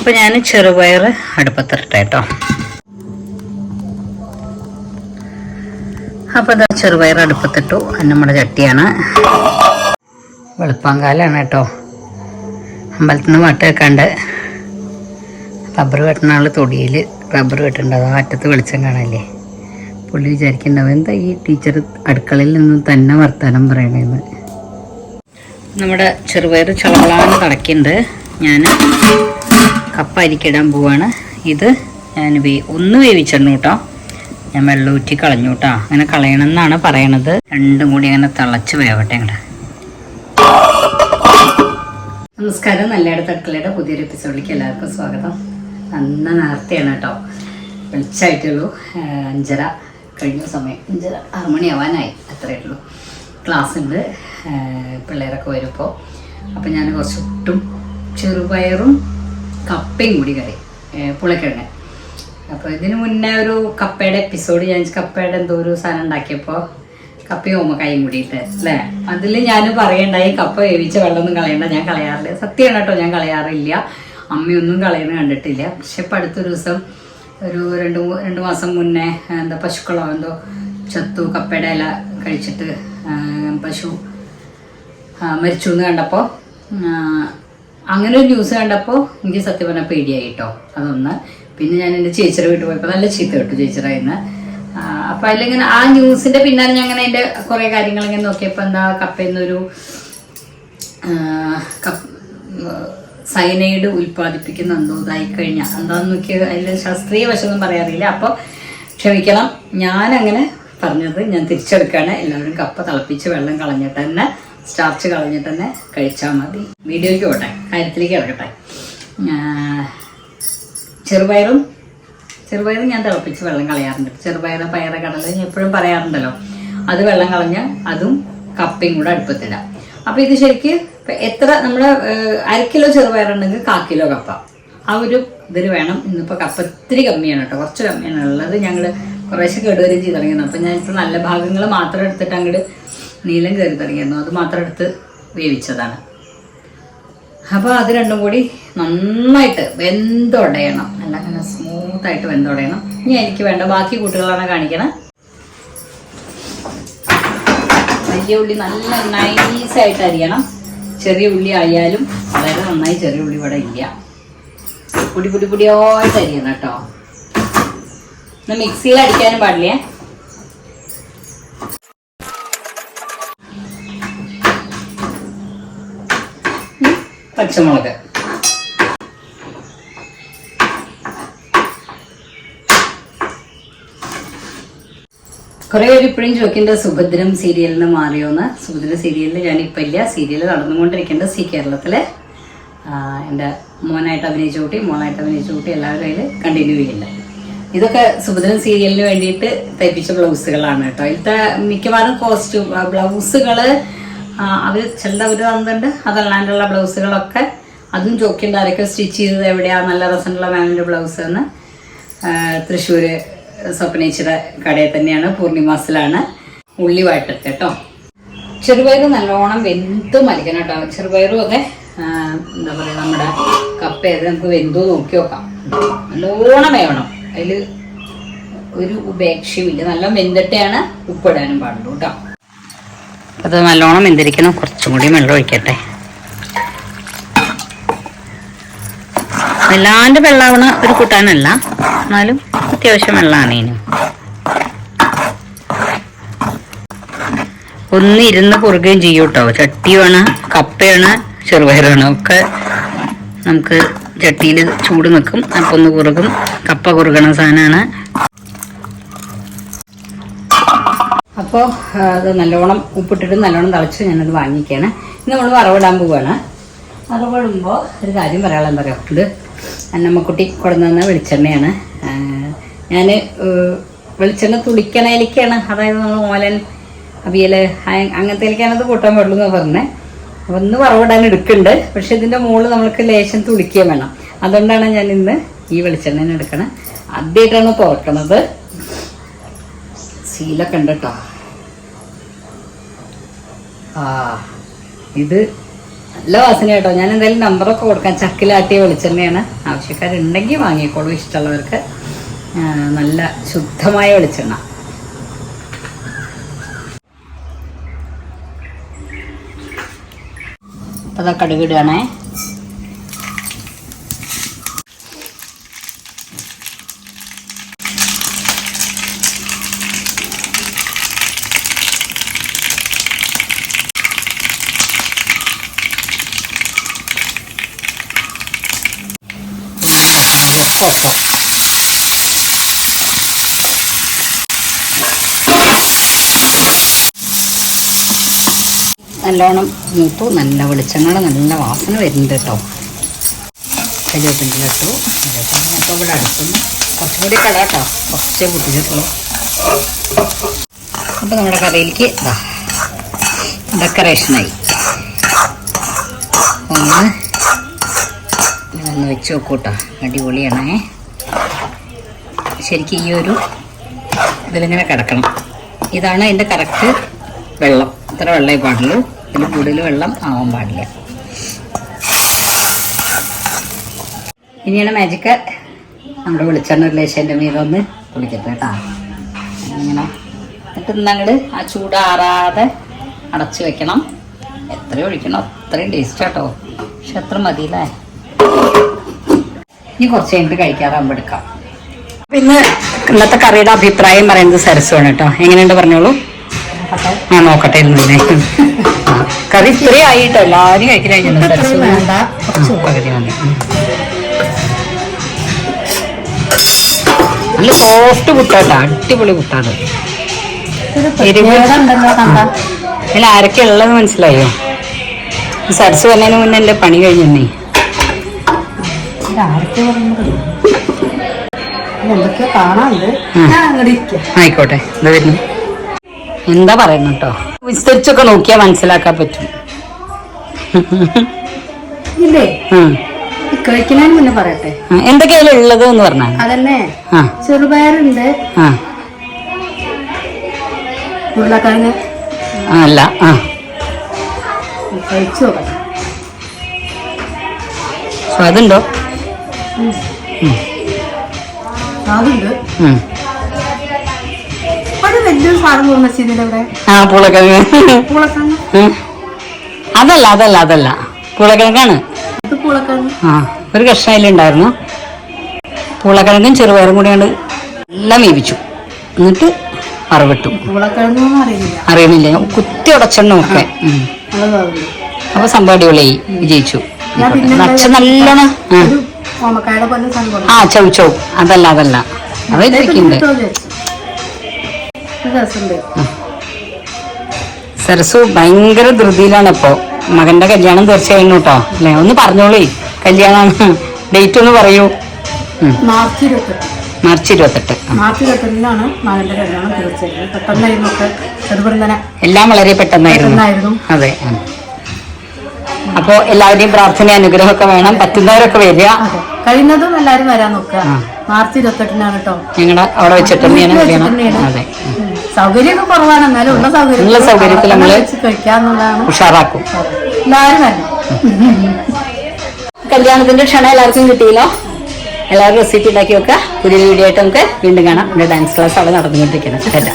അപ്പോൾ ഞാൻ ചെറുപയർ അടുപ്പത്തിരട്ടെ കേട്ടോ അപ്പോൾ ഇതാ ചെറുപയർ അടുപ്പത്തിട്ടു. നമ്മുടെ ചട്ടിയാണ്. വെളുപ്പാങ്കാലാണ് കേട്ടോ അമ്പലത്തിൽ നിന്ന് വട്ട വെക്കാണ്ട്. റബ്ബർ വെട്ടുന്ന ആൾ തൊടിയിൽ റബ്ബർ വെട്ടുന്നുണ്ട് അത് അറ്റത്ത് വെളിച്ചം കാണാല്ലേ പുള്ളി വിചാരിക്കുന്നുണ്ടാവും എന്താ ഈ ടീച്ചർ അടുക്കളയിൽ നിന്ന് തന്നെ വർത്തമാനം പറയണേന്ന്? നമ്മുടെ ചെറുപയർ ചളവളാന്ന് തടക്കുന്നുണ്ട് ഞാൻ കപ്പ അരിക്കിടാൻ പോവാണ്. ഇത് ഞാൻ വേ ഒന്ന് വേവിച്ചിടണം കേട്ടോ ഞാൻ വെള്ളം ഊറ്റി കളഞ്ഞു കേട്ടോ അങ്ങനെ കളയണം എന്നാണ് പറയണത്. രണ്ടും കൂടി അങ്ങനെ തിളച്ച് വേവട്ടെ അങ്ങോട്ട് നമസ്കാരം. നല്ലയിടത്ത് അടുക്കളയുടെ പുതിയൊരു എപ്പിസോഡിലേക്ക് എല്ലാവർക്കും സ്വാഗതം. നന്ന നേരത്തെയാണ് കേട്ടോ വെളിച്ചായിട്ടുള്ളൂ. അഞ്ചര കഴിഞ്ഞ സമയം. അഞ്ചര ആറ് മണിയാവാനായി. അത്രയേ ഉള്ളൂ. ക്ലാസ് ഉണ്ട് പിള്ളേരൊക്കെ വരുമ്പോൾ അപ്പം ഞാൻ കുറച്ചൊട്ടും ചെറുപയറും കപ്പയും കൂടി കറി പുളക്കിഴങ്ങ്. അപ്പോൾ ഇതിന് മുന്നേ ഒരു കപ്പയുടെ എപ്പിസോഡ് ഞാൻ കപ്പയുടെ എന്തോ ഒരു സാധനം ഉണ്ടാക്കിയപ്പോൾ കപ്പയും ഓമക്കായും കൂടിയിട്ട് അല്ലേ? അതിൽ ഞാൻ പറയണ്ടായി കപ്പ വേവിച്ച വെള്ളമൊന്നും കളയണ്ട ഞാൻ കളയാറില്ല. സത്യമാണ് കേട്ടോ ഞാൻ കളയാറില്ല. അമ്മയൊന്നും കളയുന്നത് കണ്ടിട്ടില്ല. പക്ഷെ ഇപ്പം അടുത്തൊരു ദിവസം ഒരു രണ്ട് രണ്ട് മാസം മുന്നേ എന്താ പശുക്കളോ എന്തോ ചത്തു കപ്പയുടെ ഇല കഴിച്ചിട്ട് പശു മരിച്ചു എന്ന് കണ്ടപ്പോൾ അങ്ങനെ ഒരു ന്യൂസ് കണ്ടപ്പോൾ എനിക്ക് സത്യം പറഞ്ഞാൽ പേടിയായി കേട്ടോ അതൊന്ന്. പിന്നെ ഞാൻ എന്റെ ചേച്ചിയുടെ വീട്ടിൽ പോയപ്പോൾ നല്ല ചീത്ത കേട്ടു ചേച്ചിയുടെ അപ്പം അതിലിങ്ങനെ ആ ന്യൂസിന്റെ പിന്നാലെ ഞാൻ അങ്ങനെ എന്റെ കുറേ കാര്യങ്ങൾ ഇങ്ങനെ നോക്കിയപ്പോൾ എന്താ കപ്പയെന്നൊരു സൈനൈഡ് ഉൽപ്പാദിപ്പിക്കുന്ന എന്തോ ഇതായി കഴിഞ്ഞാൽ എന്താന്ന് നോക്കിയത് അതിൽ ശാസ്ത്രീയ വശമൊന്നും പറയാറില്ല. അപ്പോൾ ക്ഷമിക്കണം ഞാനങ്ങനെ പറഞ്ഞത് ഞാൻ തിരിച്ചെടുക്കുകയാണ് എല്ലാവരും കപ്പ തിളപ്പിച്ച് വെള്ളം കളഞ്ഞിട്ട് തന്നെ സ്റ്റാർച്ച് കളഞ്ഞിട്ട് തന്നെ കഴിച്ചാൽ മതി. വീഡിയോയ്ക്ക് പോട്ടെ. കാര്യത്തിലേക്ക് ഇറക്കട്ടെ ചെറുപയറും ചെറുപയറും ഞാൻ തിളപ്പിച്ച് വെള്ളം കളയാറുണ്ട്. ചെറുപയർ പയറ് കടല ഞാൻ എപ്പോഴും പറയാറുണ്ടല്ലോ. അത് വെള്ളം കളഞ്ഞ് അതും കപ്പയും കൂടെ അടുപ്പത്തിടാം. അപ്പൊ ഇത് ശരിക്ക് എത്ര നമ്മുടെ അര കിലോ ചെറുപയറുണ്ടെങ്കിൽ കാ കിലോ കപ്പ. ആ ഒരു ഇതിൽ വേണം. ഇന്നിപ്പോ കപ്പ ഇത്തിരി കമ്മിയാണ് കേട്ടോ. കുറച്ച് കമ്മിയാണ്. ഉള്ളത് ഞങ്ങൾ കുറേശ്ശെ കേടുവരും ചെയ്ത് തുടങ്ങിയിരുന്നു അപ്പൊ ഞാൻ ഇപ്പൊ നല്ല ഭാഗങ്ങൾ മാത്രം എടുത്തിട്ട് അങ്ങോട്ട് നീലം കയറി തുടങ്ങിയിരുന്നു. അത് മാത്രം എടുത്ത് വേവിച്ചതാണ്. അപ്പോൾ അത് രണ്ടും കൂടി നന്നായിട്ട് വെന്തുടയണം. നല്ല അങ്ങനെ സ്മൂത്തായിട്ട് വെന്തുടയണം. ഇനി എനിക്ക് വേണ്ട ബാക്കി കൂട്ടുകളാണ് കാണിക്കണം. വലിയ ഉള്ളി നല്ല നൈസായിട്ട് അരിയണം. ചെറിയ ഉള്ളി ആയാലും വളരെ നന്നായി ചെറിയ ഉള്ളി ഇവിടെ ഇല്ല. പൊടി പൊടി പൊടിയായിട്ട് അരിയണം കേട്ടോ. ഒന്ന് മിക്സിയിൽ അടിക്കാനും പാടില്ലേ? പച്ചമുളക്. കുറെ പേര് ഇപ്പോഴും ചോദിക്കേണ്ട സുഭദ്രം സീരിയലിന് മാറിയോന്ന്. സുഭദ്ര സീരിയലിൽ ഞാനിപ്പോൾ ഇല്ല. സീരിയൽ നടന്നുകൊണ്ടിരിക്കേണ്ട സി കേരളത്തിലെ. എന്റെ മോനായിട്ട് അഭിനയിച്ച കുട്ടി മോളായിട്ട് അഭിനയിച്ച കുട്ടി എല്ലാവരും അതിൽ കണ്ടിന്യൂ ചെയ്യില്ല ഇതൊക്കെ സുഭദ്രൻ സീരിയലിന് വേണ്ടിയിട്ട് തയ്പ്പിച്ച ബ്ലൗസുകളാണ് കേട്ടോ. ഇതിലത്തെ മിക്കവാറും കോസ്റ്റ്യൂം ബ്ലൗസുകൾ അവർ ചിലത് അവർ തന്നിട്ടുണ്ട്. അതല്ലാണ്ടുള്ള ബ്ലൗസുകളൊക്കെ അതും ചോക്കിന്റെ ആരൊക്കെ സ്റ്റിച്ച് ചെയ്തത് എവിടെയാ? നല്ല രസമുള്ള മാമിന്റെ ബ്ലൗസ് എന്ന് തൃശ്ശൂർ സ്വപ്നേച്ചിയുടെ കടയിൽ തന്നെയാണ് പൂർണിമാസിലാണ്. ഉള്ളി വാട്ടിട്ട് കേട്ടോ. ചെറുപയർ നല്ലോണം വെന്ത് മരിക്കണം കേട്ടോ. ചെറുപയറും അതെ എന്താ പറയുക നമ്മുടെ കപ്പ ഏത് നമുക്ക് വെന്തോ നോക്കി നോക്കാം. നല്ലോണം വേണം അതിൽ ഒരു ഉപേക്ഷയുമില്ല. നല്ല വെന്തിട്ടാണ് ഉപ്പിടാനും പാടുള്ളൂ കേട്ടോ. അത് നല്ലോണം വെന്തിരിക്കണം. കുറച്ചും കൂടി വെള്ളം ഒഴിക്കട്ടെ. വല്ലാണ്ട് വെള്ളാവണ ഒരു കൂട്ടാനല്ല. എന്നാലും അത്യാവശ്യം വെള്ളമാണ് ഇനി. ഒന്ന് ഇരുന്ന് കുറുകയും ചെയ്യും കേട്ടോ ചട്ടിയാണ് കപ്പയാണ് ചെറുപയറാണ്. ഒക്കെ നമുക്ക് ചട്ടിയിൽ ചൂട് നിൽക്കും. അപ്പം ഒന്ന് കുറുകും കപ്പ കുറുകണ സാധനമാണ് അപ്പോൾ അത് നല്ലോണം ഉപ്പിട്ടിട്ട് നല്ലോണം തിളച്ച് ഞാനത് വാങ്ങിക്കുകയാണ് ഇന്ന് നമ്മൾ വറവിടാൻ പോവുകയാണ് വറവിടുമ്പോൾ ഒരു കാര്യം പറയാനുള്ള പറയുക ഇത് അന്നമ്മക്കുട്ടി കൊടുന്ന വെളിച്ചെണ്ണയാണ്. ഞാൻ വെളിച്ചെണ്ണ തുളിക്കണയിലേക്കാണ് അതായത് നമ്മൾ ഓലൻ അവിയൽ അങ്ങനത്തേലേക്കാണ് അത് കൂട്ടാൻ പാടുള്ളൂ എന്ന് പറഞ്ഞത് അപ്പം ഒന്ന് വറവിടാൻ എടുക്കുന്നുണ്ട്. പക്ഷെ ഇതിന്റെ മുകളിൽ നമ്മൾക്ക് ലേശം തുളിക്കുകയും വേണം. അതുകൊണ്ടാണ് ഞാൻ ഇന്ന് ഈ വെളിച്ചെണ്ണ എടുക്കണത് ആദ്യമായിട്ടാണ് തുറക്കണത് ശീലൊക്കെ ഉണ്ട് കേട്ടോ ആ ഇത് നല്ല വാസന കേട്ടോ. ഞാൻ എന്തായാലും നമ്പറൊക്കെ കൊടുക്കാൻ ചക്കിലാട്ടിയ വെളിച്ചെണ്ണയാണ്. ആവശ്യക്കാരുണ്ടെങ്കിൽ വാങ്ങിക്കോളൂ. ഇഷ്ടമുള്ളവർക്ക് നല്ല ശുദ്ധമായ വെളിച്ചെണ്ണ. അപ്പോൾ അതാ കടുകിടുകയാണേ നല്ലോണം മൂത്തു നല്ല വെളിച്ചെണ്ണ നല്ല വാസന വരുന്നുണ്ട് കേട്ടോ. കരിവേപ്പിന്റെ ഇട്ടു. അപ്പോൾ ഇവിടെ അടുത്തുനിന്ന് കുറച്ചും കൂടി കട കേട്ടോ. കുറച്ചേ പൊട്ടിച്ചിട്ടുള്ളൂ അപ്പോൾ നമ്മുടെ കറിയിലേക്ക് ഡെക്കറേഷനായി ഒന്ന് ഒന്ന് വെച്ച് നോക്കൂട്ടോ. അടിപൊളിയാണേ. ശരിക്കും ഈ ഒരു ഇതിലിങ്ങനെ കിടക്കണം. ഇതാണ് അതിന്റെ കറക്റ്റ് വെള്ളം. ഇത്ര വെള്ളമേ പാടുള്ളൂ. ഇതിൽ കൂടുതൽ വെള്ളം ആവാൻ പാടില്ല. ഇനിയാണ് മാജിക്ക് നമ്മുടെ വെളിച്ചെണ്ണ റിലേഷന്റെ മീതെ ഒന്ന് കുളിക്കട്ടെ കേട്ടോ. ഇങ്ങനെ. എന്നിട്ട് ഇന്നങ്ങട് ആ ചൂടാറാതെ അടച്ചു വെക്കണം. എത്ര ഒഴിക്കണം. അത്രയും ടേസ്റ്റ് കേട്ടോ. പക്ഷെ അത്ര മതിയല്ലേ? ഇനി കുറച്ച് കഴിഞ്ഞിട്ട് കഴിക്കാറാകുമ്പോൾ എടുക്കാം. പിന്നെ ഇന്നത്തെ കറിയുടെ അഭിപ്രായം പറയുന്നത് സരസ്വാണ് കേട്ടോ. എങ്ങനെയുണ്ട് പറഞ്ഞോളൂ. ആ നോക്കട്ടെ ഇരുന്നില്ലേ? കറി ഇത്രയും ആയിട്ടോ. എല്ലാവരും കഴിഞ്ഞു? പകുതി മതി. ഉം. നല്ല സോഫ്റ്റ് കുട്ടാട്ടോ അടിപൊളി പുട്ടാണ്. അതിൽ ആരൊക്കെ ഉള്ളത് മനസ്സിലായോ? സരസ് വന്നതിന് മുന്നേ എന്റെ പണി കഴിഞ്ഞേ ആയിക്കോട്ടെ എന്താ വരുന്നു. എന്താ പറയുന്നു കേട്ടോ വിസ്തരിച്ചൊക്കെ നോക്കിയാ മനസ്സിലാക്കാൻ പറ്റും. ഇല്ലേ? കഴിക്കുന്നതിന് മുന്നേ പറയട്ടെ. ആ, എന്തൊക്കെയായാലും ഉള്ളത് എന്ന് പറഞ്ഞാൽ അതന്നെ. ആ. ചെറുപയറുണ്ട്. ഉരുളക്കിഴങ്ങ്. അല്ല ആ. കഴിച്ചു നോക്കട്ടെ. സ്വാദുണ്ടോ അതുണ്ട് ഉം. അത് വലിയൊരു സാധനം തോന്നുന്ന ഇതിന്റെ ഇവിടെ ആ പൂളക്കിഴങ്ങ്. പൂളക്കിഴങ്ങ്? ഉം. അതല്ല അതല്ല അതല്ല. പൂളക്കിഴങ്ങാണ്. ഇത് പൂളക്കിഴങ്ങ്. ആ ഒരു കഷ്ണം അതിലുണ്ടായിരുന്നു പൂളക്കിഴങ്ങും ചെറുപയറും കൂടിയാണ് എല്ലാം വേവിച്ചു. എന്നിട്ട് അറിവിട്ടു പൂളക്കിഴങ്ങൊന്നും അറിയില്ല അറിയുന്നില്ല. കുത്തി ഉടച്ചെണ്ണ ഒക്കെ. അപ്പൊ സംഭവം അടിപൊളിയായി. വിജയിച്ചു. നച്ച നല്ലോണം ആ. ചൗ ചൗ. അതല്ല അതല്ല. സരസു ഭയങ്കര ധൃതിയിലാണ് ഇപ്പോ. മകന്റെ കല്യാണം തീർച്ചയായും കേട്ടോ. അല്ലേ? ഒന്ന് പറഞ്ഞോളേ. കല്യാണം ഡേറ്റ് ഒന്ന് പറയൂ. മാർച്ച് ഇരുപത്തെട്ട്. മാർച്ച് ഇരുപത്തെട്ട്. ആ. മാർച്ച് ഇരുപത്തെട്ടിനാണ് മകന്റെ കല്യാണം തീർച്ചയായിട്ടും. പെട്ടെന്നായിരുന്നു ഒക്കെ. ചെറുപുരന്തന എല്ലാം വളരെ പെട്ടെന്നായിരുന്നു. അതെ. അപ്പോ എല്ലാവരുടെയും പ്രാർത്ഥന അനുഗ്രഹമൊക്കെ വേണം. പറ്റുന്നവരൊക്കെ വരിക. കഴിയുന്നതും എല്ലാരും വരാൻ നോക്കുക. മാർച്ച് ഇരുപത്തെട്ടിനാണ് കേട്ടോ ഞങ്ങളുടെ അവിടെ വെച്ചിട്ട് അതെ. സൗകര്യമൊക്കെ കുറവാണ്. എന്നാലും ഉള്ള സൗകര്യം ഉള്ള സൗകര്യത്തിൽ നമ്മൾ കഴിക്കാന്നുള്ളതാണ് ഉഷാറാക്കും. എല്ലാരും വരണം. കല്യാണത്തിന്റെ ക്ഷണം എല്ലാവർക്കും കിട്ടിയല്ലോ? എല്ലാവരും റെസിപ്പി ഉണ്ടാക്കി വെക്കുക. പുതിയ വീഡിയോ ആയിട്ട് നമുക്ക് വീണ്ടും കാണാം. ഡാൻസ് ക്ലാസ് അവിടെ നടന്നുകൊണ്ടിരിക്കണം കേട്ടോ.